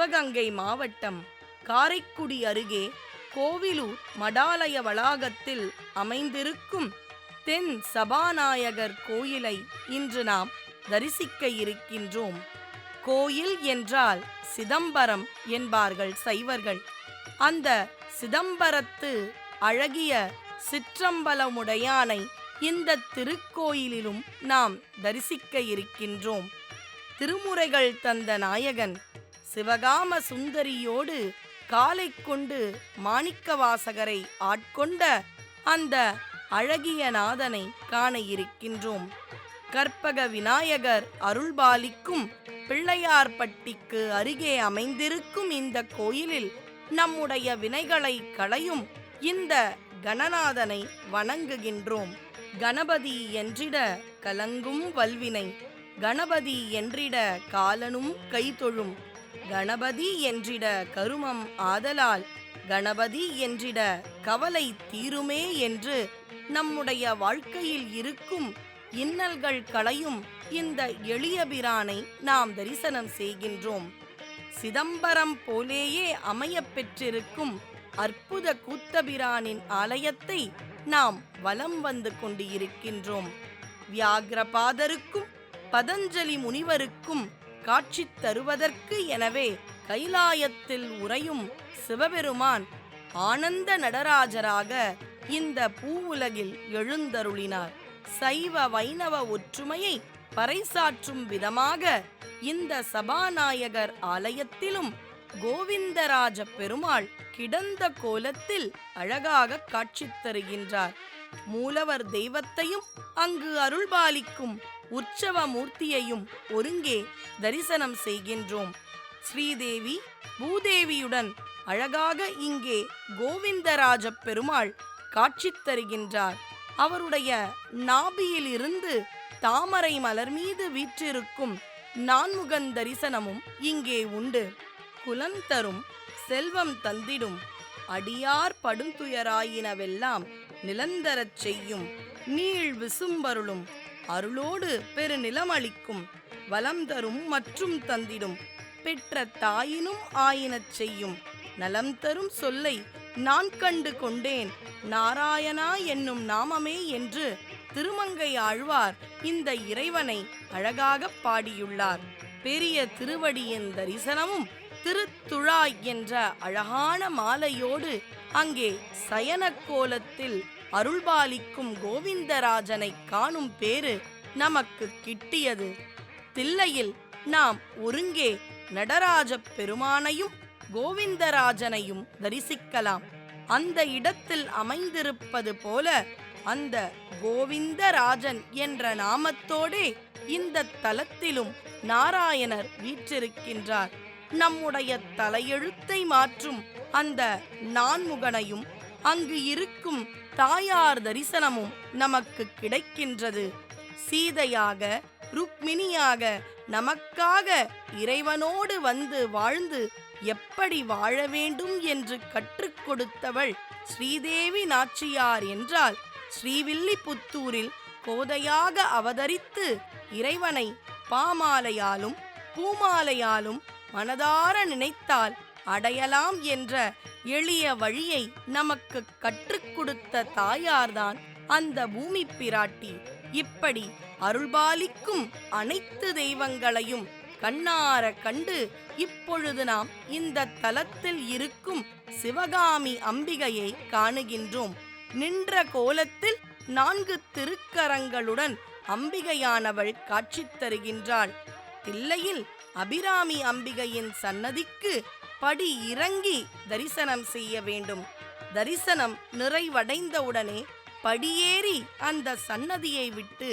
சிவகங்கை மாவட்டம் காரைக்குடி அருகே கோவிலூர் மடாலய வளாகத்தில் அமைந்திருக்கும் தென் சபாநாயகர் கோயிலை இன்று நாம் தரிசிக்க இருக்கின்றோம். கோயில் என்றால் சிதம்பரம் என்பார்கள் சைவர்கள். அந்த சிதம்பரத்து அழகிய சிற்றம்பலமுடையானை இந்த திருக்கோயிலிலும் நாம் தரிசிக்க இருக்கின்றோம். திருமுறைகள் தந்த நாயகன் சிவகாம சுந்தரியோடு காலை கொண்டு மாணிக்கவாசகரை ஆட்கொண்ட அந்த அழகிய நாதனை காண இருக்கின்றோம். கற்பக விநாயகர் அருள்பாலிக்கும் பிள்ளையார்பட்டிக்கு அருகே அமைந்திருக்கும் இந்த கோயிலில் நம்முடைய வினைகளை களையும் இந்த கணநாதனை வணங்குகின்றோம். கணபதி என்றிட கலங்கும் வல்வினை கணபதி என்றிட காலனும் கைதொழும் கணபதி என்றிட கருமம் ஆதலால் கணபதி என்றிட கவலை தீருமே என்று நம்முடைய வாழ்க்கையில் இருக்கும் இன்னல்கள் களையும் இந்த எளிய பிரானை நாம் தரிசனம் செய்கின்றோம். சிதம்பரம் போலேயே அமையப் பெற்றிருக்கும் அற்புத கூத்தபிரானின் ஆலயத்தை நாம் வலம் வந்து கொண்டு இருக்கின்றோம் வியாகிரபாதருக்கும் பதஞ்சலி முனிவருக்கும் காட்சி தருவதற்கு எனவே கைலாயத்தில் உறையும் சிவபெருமான் ஆனந்த நடராஜராக இந்த பூவுலகில் எழுந்தருளினார். சைவ வைணவ ஒற்றுமையை பறைசாற்றும் விதமாக இந்த சபாநாயகர் ஆலயத்திலும் கோவிந்தராஜ பெருமாள் கிடந்த கோலத்தில் அழகாக காட்சி தருகின்றார். மூலவர் தெய்வத்தையும் அங்கு அருள்பாலிக்கும் உற்சவ மூர்த்தியையும் ஒருங்கே தரிசனம் செய்கின்றோம். ஸ்ரீதேவி பூதேவியுடன் அழகாக இங்கே கோவிந்தராஜ பெருமாள் காட்சி தருகின்றார். அவருடைய நாபியிலிருந்து தாமரை மலர் மீது வீற்றிருக்கும் நான்முகன் தரிசனமும் இங்கே உண்டு. குலம் தரும் செல்வம் தந்திடும் அடியார் படுந்துயராயினவெல்லாம் நிலந்தரச் செய்யும் நீள் விசும்பருளும் அருளோடு பெருநிலமளிக்கும் வலம் தரும் மற்றும் தந்திடும் பெற்ற தாயினும் ஆயினச் செய்யும் நலம் தரும் சொல்லை நான் கண்டு கொண்டேன். நாராயணா என்னும் நாமமே என்று திருமங்கை ஆழ்வார் இந்த இறைவனை அழகாக பாடியுள்ளார். பெரிய திருவடியின் தரிசனமும் திருத்துழாய் என்ற அழகான மாலையோடு அங்கே சயன கோலத்தில் அருள்பாலிக்கும் கோவிந்தராஜனை காணும் பேறு நமக்கு கிட்டியது. தில்லையில் நாம் ஒருங்கே நடராஜ பெருமானையும் கோவிந்தராஜனையும் தரிசிக்கலாம். அந்த இடத்தில் அமைந்திருப்பது போல அந்த கோவிந்தராஜன் என்ற நாமத்தோடே இந்த தலத்திலும் நாராயணர் வீற்றிருக்கின்றார். நம்முடைய தலையெழுத்தை மாற்றும் அந்த நான்முகனையும் அங்கு இருக்கும் தாயார் தரிசனமும் நமக்கு கிடைக்கின்றது. சீதையாக ருக்மிணியாக நமக்காக இறைவனோடு வந்து வாழ்ந்து எப்படி வாழ வேண்டும் என்று கற்றுக் கொடுத்தவள் ஸ்ரீதேவி நாச்சியார் என்றால் ஸ்ரீவில்லிபுத்தூரில் கோதையாக அவதரித்து இறைவனை பாமாலையாலும் பூமாலையாலும் மனதார நினைத்தால் அடையலாம் என்ற எளிய வழியை நமக்கு கற்றுக் கொடுத்த தாயார்தான் அந்த பூமி பிராட்டி. இப்படி அருள்பாலிக்கும் அனைத்து தெய்வங்களையும் கண்ணார கண்டு இப்பொழுது நாம் இந்த தலத்தில் இருக்கும் சிவகாமி அம்பிகையை காணுகின்றோம். நின்ற கோலத்தில் நான்கு திருக்கரங்களுடன் அம்பிகையானவள் காட்சி தருகின்றாள். தில்லையில் அபிராமி அம்பிகையின் சன்னதிக்கு படி இறங்கி தரிசனம் செய்ய வேண்டும். தரிசனம் நிறைவடைந்தவுடனே படியேறி அந்த சன்னதியை விட்டு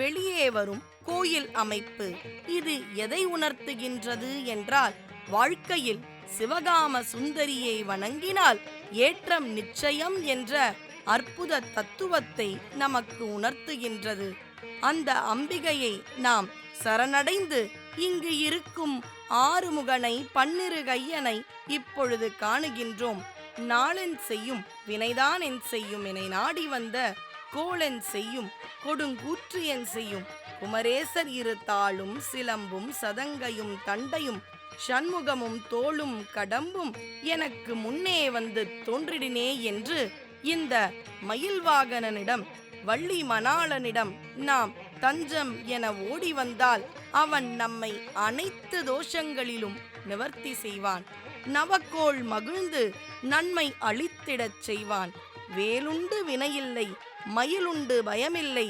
வெளியே வரும் கோயில் அமைப்பு. இது எதை உணர்த்துகின்றது என்றால் வாழ்க்கையில் சிவகாம சுந்தரியை வணங்கினால் ஏற்றம் நிச்சயம் என்ற அற்புத தத்துவத்தை நமக்கு உணர்த்துகின்றது. அந்த அம்பிகையை நாம் சரணடைந்து இங்கு இருக்கும் ஆறுமுகனை பன்னிரு கையனை இப்பொழுது காணுகின்றோம். நாளென் செய்யும் வினைதான் என் செய்யும் என நாடி வந்த கோளென் செய்யும் கொடுங்கூற்று என் செய்யும். குமரேசர் இரு தாளும் சிலம்பும் சதங்கையும் தண்டையும் சண்முகமும் தோளும் கடம்பும் எனக்கு முன்னே வந்து தோன்றிடினே என்று இந்த மயில்வாகனனிடம் வள்ளி மணாளனிடம் நாம் தஞ்சம் என ஓடி வந்தால் அவன் நம்மை அனைத்து தோஷங்களிலும் நிவர்த்தி செய்வான். நவக்கோள் மகிழ்ந்து நன்மை அளித்திடச் செய்வான். வேலுண்டு வினையில்லை மயிலுண்டு பயமில்லை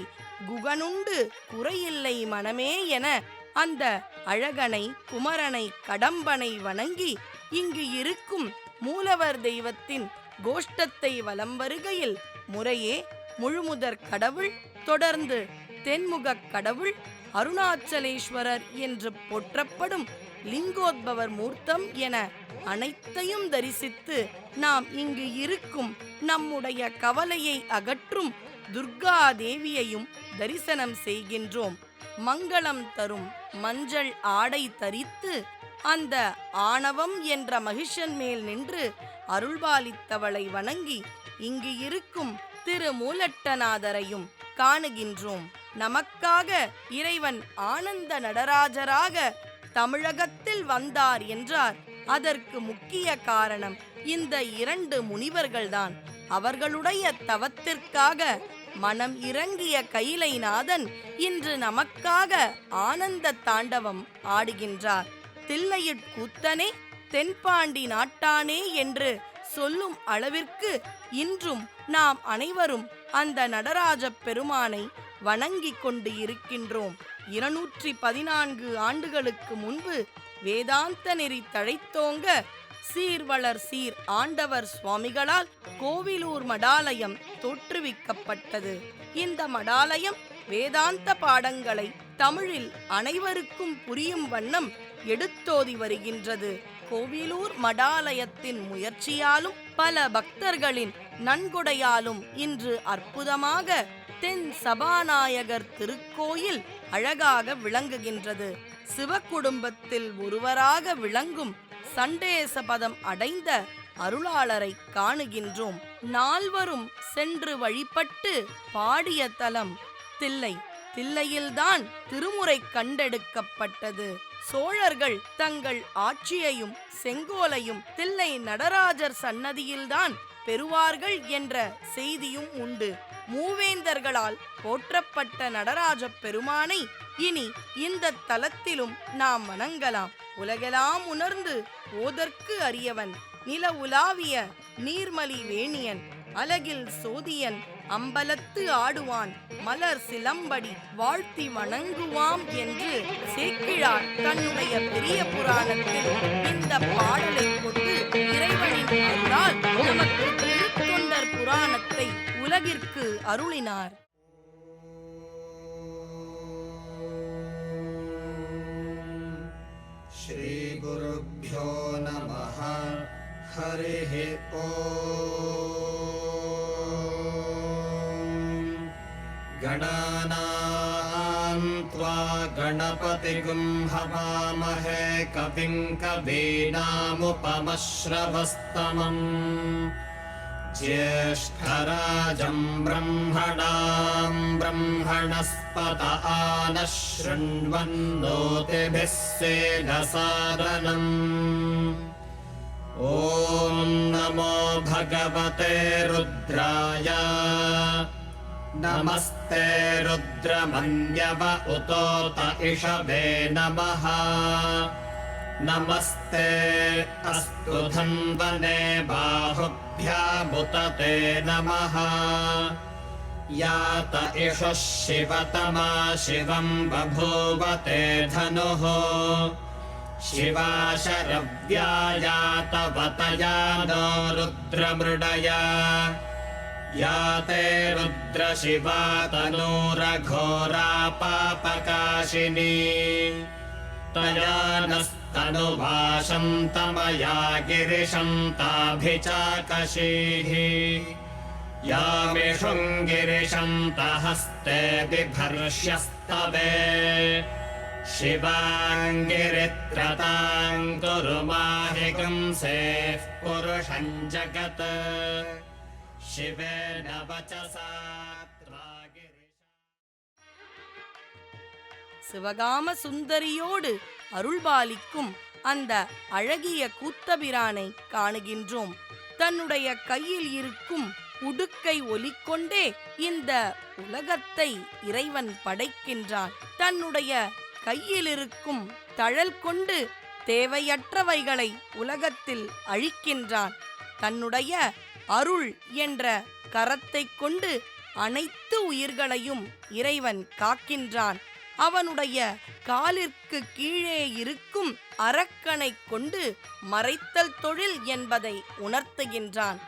குகனுண்டு குறையில்லை மனமே என அந்த அழகனை குமரனை கடம்பனை வணங்கி இங்கு இருக்கும் மூலவர் தெய்வத்தின் கோஷ்டத்தை வலம் வருகையில் முறையே முழுமுதற் கடவுள் தொடர்ந்து தென்முகக் கடவுள் அருணாச்சலேஸ்வரர் என்று போற்றப்படும் லிங்கோத்பவர் மூர்த்தம் என அனைத்தையும் தரிசித்து நாம் இங்கு இருக்கும் நம்முடைய கவலையை அகற்றும் துர்கா தேவியையும் தரிசனம் செய்கின்றோம். மங்களம் தரும் மஞ்சள் ஆடை தரித்து அந்த ஆணவம் என்ற மகிஷன் மேல் நின்று அருள்பாலித்தவளை வணங்கி இங்கு இருக்கும் திரு மூலட்டநாதரையும் காணுகின்றோம். நமக்காக இறைவன் ஆனந்த நடராஜராக தமிழகத்தில் வந்தார் என்றார். அதற்கு முக்கிய காரணம் இந்த இரண்டு முனிவர்கள்தான். அவர்களுடைய தவத்திற்காக மனம் இறங்கிய கைலைநாதன் இன்று நமக்காக ஆனந்த தாண்டவம் ஆடுகின்றார். தில்லையிற் கூத்தனே தென்பாண்டி நாட்டானே என்று சொல்லும் அளவிற்கு இன்றும் நாம் அனைவரும் அந்த நடராஜ பெருமானை வணங்கிக் கொண்டு இருக்கின்றோம். இருநூற்றி பதினான்கு ஆண்டுகளுக்கு முன்பு வேதாந்த நெறி தழைத்தோங்க சீர்வளர் சீர் ஆண்டவர் சுவாமிகளால் கோவிலூர் மடாலயம் தோற்றுவிக்கப்பட்டது. இந்த மடாலயம் வேதாந்த பாடங்களை தமிழில் அனைவருக்கும் புரியும் வண்ணம் எடுத்தோதி வருகின்றது. கோவிலூர் மடாலயத்தின் முயற்சியாலும் பல பக்தர்களின் நன்கொடையாலும் இன்று அற்புதமாக தென் சபாநாயகர் திருக்கோயில் அழகாக விளங்குகின்றது. சிவக்குடும்பத்தில் ஒருவராக விளங்கும் சண்டேச பதம் அடைந்த அருளாளரை காணுகின்றோம். நால்வரும் சென்று வழிபட்டு பாடிய தலம் தில்லை. தில்லையில்தான் திருமுறை கண்டெடுக்கப்பட்டது. சோழர்கள் தங்கள் ஆட்சியையும் செங்கோலையும் தில்லை நடராஜர் சன்னதியில்தான் பெறுவார்கள் என்ற செய்தியும் உண்டு. மூவேந்தர்களால் போற்றப்பட்ட நடராஜ பெருமானை இனி இந்த தலத்திலும் நாம் வணங்கலாம். உலகெல்லாம் உணர்ந்து ஓதற்கு அறியவன் நில உலாவிய நீர்மலி வேணியன் அலகில் சோதியன் அம்பலத்து ஆடுவான் மலர் சிலம்படி வாழ்த்தி வணங்குவாம் என்று சேக்கிழார் தன்னுடைய பெரிய புராணத்தில் இந்த பாடலை கொண்டு இறைவனின் அருளால் நமக்கு திருத்தொண்டர் புராணத்தை உலகிற்கு அருளினார் श्रीगुरुभ्यो नमः हरिः ॐ गणानां त्वा गणपतिगुं हवामहे कविं कवीनामुपमश्रवस्तमम्। ज्येष्ठराजं ब्रह्मणां ब्रह्मणस्पत आनः शृण्वन्नोतिभिः सेदसादनम् ॐ नमो भगवते रुद्राय। नमस्ते रुद्रमन्यव उतोत इषभे नमः। नमस्ते अस्तु धन्वने बाहुभ्यामुत ते नमः। यात इषुः शिवतमा शिवम् बभूव ते धनुः। शिवा शरव्यायातवतया नो रुद्रमृडया या ते रुद्रशिवा तनूरघोरा पापकाशिनी तया नस्तनुभाषन्तमया गिरिशन्ताभिचाकशीः यामिषुङ्गिरिशन्तहस्ते बिभर्ष्यस्तवे शिवाङ्गिरित्रताम् कुरु माहिकंसेः पुरुषम् जगत् शिवेन वचसा त्वा गिरिशा சிவகாம சுந்தரியோடு அருள்பாலிக்கும் அந்த அழகிய கூத்தபிரானை காணுகின்றோம் தன்னுடைய கையில் இருக்கும் உடுக்கை ஒலிக்கொண்டே இந்த உலகத்தை இறைவன் படைக்கின்றான் தன்னுடைய கையில் இருக்கும் தழல் கொண்டு தேவையற்றவைகளை உலகத்தில் அழிக்கின்றான் தன்னுடைய அருள் என்ற கரத்தை கொண்டு அனைத்து உயிர்களையும் இறைவன் காக்கின்றான். அவனுடைய காலிற்கு கீழே இருக்கும் அரக்கனை கொண்டு மறைத்தல் தொழில் என்பதை உணர்த்துகின்றான்.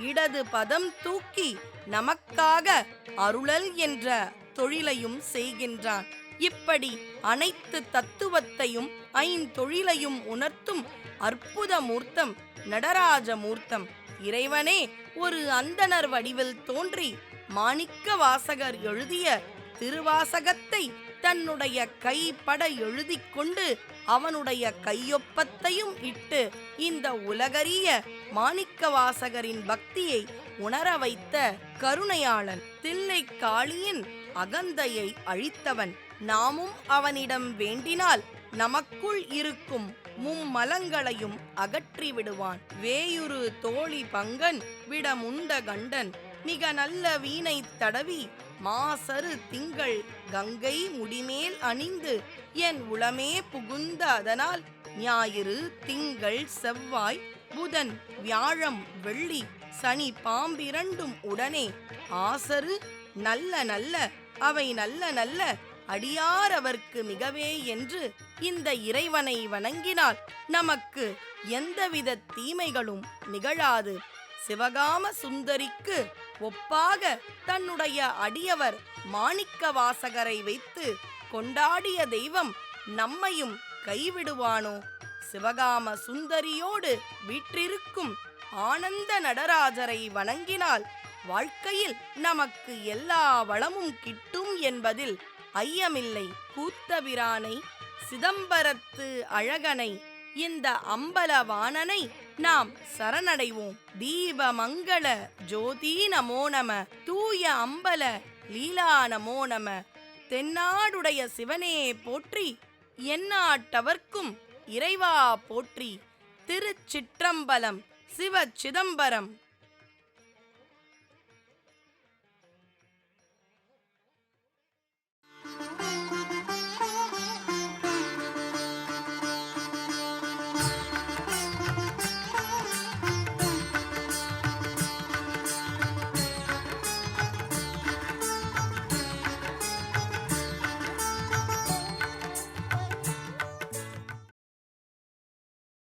இடது பதம் தூக்கி நமக்காக அருளல் என்ற தொழிலையும் செய்கின்றான். இப்படி அனைத்து தத்துவத்தையும் ஐந்தொழிலையும் உணர்த்தும் அற்புத மூர்த்தம் நடராஜ மூர்த்தம். இறைவனே ஒரு அந்தணர் வடிவில் தோன்றி மாணிக்க வாசகர் எழுதிய திருவாசகத்தை தன்னுடைய கைப்பட எழுதிக் கொண்டு அவனுடைய கையொப்பத்தையும் இட்டு இந்த உலகறிய மாணிக்க வாசகரின் பக்தியை உணர வைத்த கருணையாளன் தில்லை காளியின் அகந்தையை அழித்தவன். நாமும் அவனிடம் வேண்டினால் நமக்குள் இருக்கும் மும்மலங்களையும் அகற்றி விடுவான் வேயுரு தோழி பங்கன் விடமுண்ட கண்டன். மிக நல்ல வீணை தடவி மாசரு திங்கள் கங்கை முடிமேல் அணிந்து என் உளமே புகுந்த அதனால் ஞாயிறு திங்கள் செவ்வாய் புதன் வியாழம் வெள்ளி சனி பாம்பிரண்டும் உடனே ஆசரு நல்ல நல்ல அவை நல்ல நல்ல அடியார் அவர்க்கு மிகவே என்று இந்த இறைவனை வணங்கினால் நமக்கு எந்தவித தீமைகளும் நிகழாது. சிவகாம சுந்தரிக்கு ஒப்பாக தன்னுடைய அடியவர் மாணிக்க வாசகரை வைத்து கொண்டாடிய தெய்வம் நம்மையும் கைவிடுவானோ? சிவகாம சுந்தரியோடு வீற்றிருக்கும் ஆனந்த நடராஜரை வணங்கினால் வாழ்க்கையில் நமக்கு எல்லா வளமும் கிட்டும் என்பதில் ஐயமில்லை. கூத்தபிரானை சிதம்பரத்து அழகனை இந்த அம்பலவாணனை நாம் சரணடைவோம். தீப மங்கள ஜோதி நமோ நம தூய அம்பல லீலா நமோ நம தென்னாடுடைய சிவனே போற்றி எந்நாட்டவர்க்கும் இறைவா போற்றி திருச்சிற்றம்பலம் சிவ சிதம்பரம்